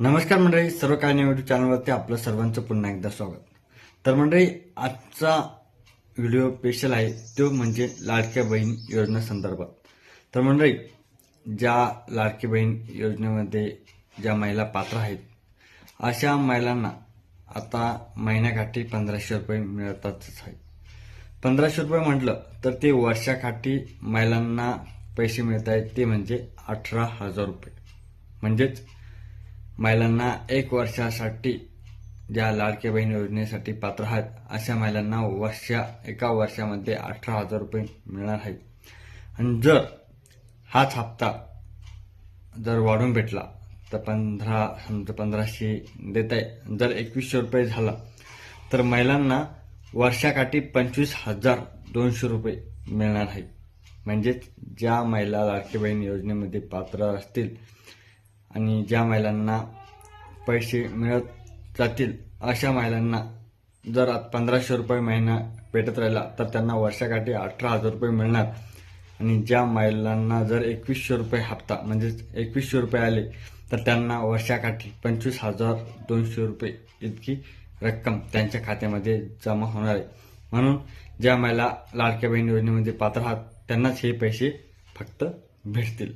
नमस्कार मंडळी सर्व काय नाही चॅनलवरती आपलं सर्वांचं पुन्हा एकदा स्वागत. तर मंडळी आजचा व्हिडिओ स्पेशल आहे तो म्हणजे लाडक्या बहीण योजना संदर्भात. तर मंडळी ज्या लाडकी बहीण योजनेमध्ये ज्या महिला पात्र आहेत अशा महिलांना आता महिन्याकाठी पंधराशे रुपये मिळतातच आहे पंधराशे रुपये म्हटलं तर ते वर्षाकाठी महिलांना पैसे मिळत आहेत ते म्हणजे अठरा हजार रुपये. म्हणजेच महिलांना एक वर्षासाठी ज्या लाडक्या बहीण योजनेसाठी पात्र आहेत अशा महिलांना वर्षा एका वर्षामध्ये अठरा हजार रुपये मिळणार आहेत. आणि जर हाच हप्ता जर वाढून भेटला तर पंधरा समजा पंधराशे देत आहे जर एकवीसशे रुपये झाला तर महिलांना वर्षाकाठी पंचवीस हजार दोनशे रुपये मिळणार आहे म्हणजेच ज्या महिला लाडकी बहीण योजनेमध्ये पात्र असतील आणि ज्या महिलांना पैसे मिळत जातील अशा महिलांना जर पंधराशे रुपये महिना भेटत राहिला तर त्यांना वर्षाकाठी अठरा हजार रुपये मिळणार. आणि ज्या महिलांना जर एकवीसशे रुपये हप्ता म्हणजेच एकवीसशे रुपये आले तर त्यांना वर्षाकाठी पंचवीस हजार दोनशे रुपये इतकी रक्कम त्यांच्या खात्यामध्ये जमा होणार आहे. म्हणून ज्या महिला लाडक्या बहीण योजनेमध्ये पात्र आहात त्यांनाच हे पैसे फक्त भेटतील.